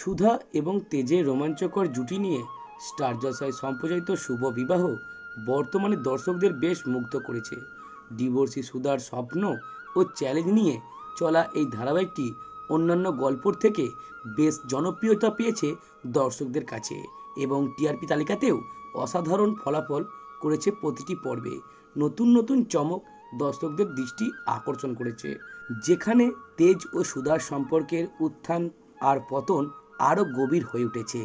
সুধা এবং তেজের রোমাঞ্চকর জুটি নিয়ে স্টার জলসায় সম্প্রচারিত শুভ বিবাহ বর্তমানে দর্শকদের বেশ মুগ্ধ করেছে। ডিভোর্সি সুধার স্বপ্ন ও চ্যালেঞ্জ নিয়ে চলা এই ধারাবাহিকটি অন্যান্য গল্পর থেকে বেশ জনপ্রিয়তা পেয়েছে দর্শকদের কাছে এবং টিআরপি তালিকাতেও অসাধারণ ফলাফল করেছে প্রতিটি পর্বে। নতুন নতুন চমক দর্শকদের দৃষ্টি আকর্ষণ করেছে। যেখানে তেজ ও সুধার সম্পর্কের উত্থান আর পতন আরও গভীর হয়ে উঠেছে।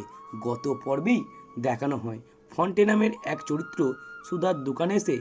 গত পর্বেই দেখানো হয়, ফন্টে নামের এক চরিত্র সুধার দোকানে এসে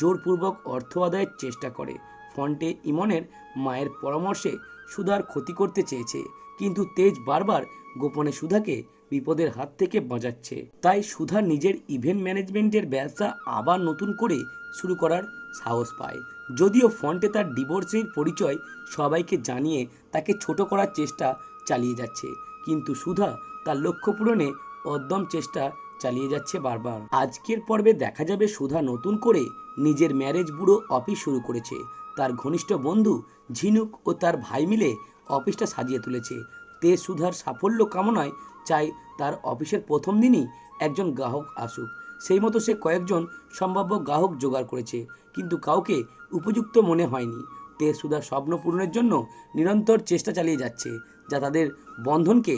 জোরপূর্বক অর্থ আদায়ের চেষ্টা করে। ফন্টে ইমনের মায়ের পরামর্শে সুধার ক্ষতি করতে চেয়েছে, কিন্তু তেজ বারবার গোপনে সুধাকে বিপদের হাত থেকে বাঁচাচ্ছে। তাই সুধা নিজের ইভেন্ট ম্যানেজমেন্টের ব্যবসা আবার নতুন করে শুরু করার সাহস পায়। যদিও ফন্টে তার ডিভোর্সের পরিচয় সবাইকে জানিয়ে তাকে ছোট করার চেষ্টা চালিয়ে যাচ্ছে কিন্তু সুধা তার লক্ষ্য পূরণে অদ্যম চেষ্টা চালিয়ে যাচ্ছে বারবার। আজকের পর্বে দেখা যাবে সুধা নতুন করে নিজের ম্যারেজ ব্যুরো অফিস শুরু করেছে। তার ঘনিষ্ঠ বন্ধু ঝিনুক ও তার ভাই মিলে অফিসটা সাজিয়ে তুলেছে। তে সুধার সাফল্য কামনায় চাই তার অফিসের প্রথম দিনই একজন গ্রাহক আসুক। সেই মতো সে কয়েকজন সম্ভাব্য গ্রাহক জোগাড় করেছে, কিন্তু কাউকে উপযুক্ত মনে হয়নি। তে সুধার স্বপ্ন পূরণের জন্য নিরন্তর চেষ্টা চালিয়ে যাচ্ছে। যা তাদের বন্ধনকে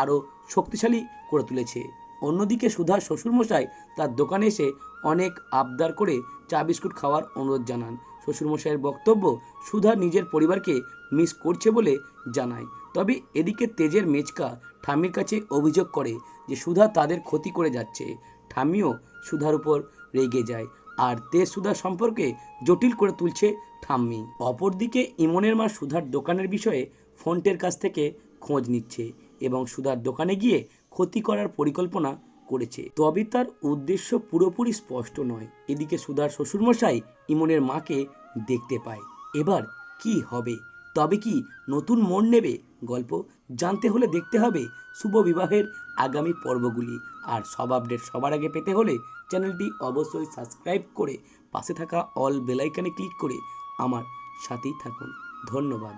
আরও শক্তিশালী করে তুলেছে। অন্যদিকে সুধা শ্বশুরমশাই তার দোকানে এসে অনেক আবদার করে চা বিস্কুট খাওয়ার অনুরোধ জানান। শ্বশুরমশাইয়ের বক্তব্য সুধা নিজের পরিবারকে মিস করছে বলে জানায়। তবে এদিকে তেজের মেচকা ঠাম্মির কাছে অভিযোগ করে যে সুধা তাদের ক্ষতি করে যাচ্ছে। ঠাম্মিও সুধার উপর রেগে যায় আর তেজ সুধা সম্পর্কে জটিল করে তুলছে ঠাম্মি। অপরদিকে ইমনের মা সুধার দোকানের বিষয়ে ফন্টের কাছ থেকে খোঁজ নিচ্ছে এবং সুধার দোকানে গিয়ে ক্ষতি করার পরিকল্পনা করেছে। তবে তার উদ্দেশ্য পুরোপুরি স্পষ্ট নয়। এদিকে সুধার শ্বশুরমশাই ইমনের মাকে দেখতে পায়। এবার কি হবে? তবে কি নতুন মোড় নেবে? গল্প জানতে হলে দেখতে হবে শুভ বিবাহের আগামী পর্বগুলি। আর সব আপডেট সবার আগে পেতে হলে চ্যানেলটি অবশ্যই সাবস্ক্রাইব করে পাশে থাকা অল বেলাইকানে ক্লিক করে আমার সাথেই থাকুন। ধন্যবাদ।